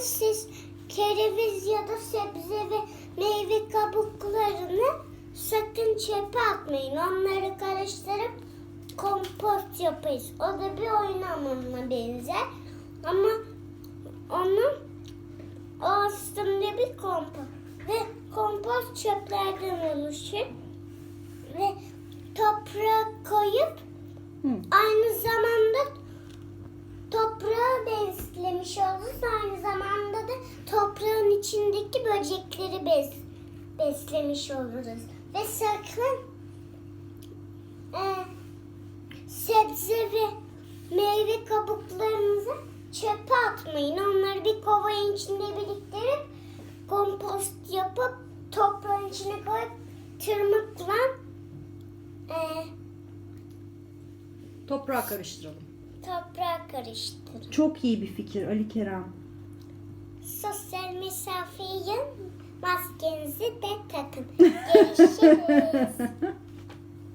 siz kereviz ya da sebze ve meyve kabuklarını sakın çöpe atmayın. Onları karıştırıp kompost yapayız. O da bir oyun hamuruna benzer. Ama onun o aslında bir kompost. Ve kompost çöplerden oluşur. Ve toprağa koyup Hı. aynı zamanda içindeki böcekleri bes, beslemiş oluruz. Ve sakın e, sebze ve meyve kabuklarınızı çöpe atmayın. Onları bir kovanın içinde biriktirip kompost yapıp toprağın içine koyup tırmıkla e, Toprağa karıştıralım. toprağa karıştırın. Çok iyi bir fikir Ali Kerem. Sosyal mesafeyi maskenizi de takın. Görüşürüz.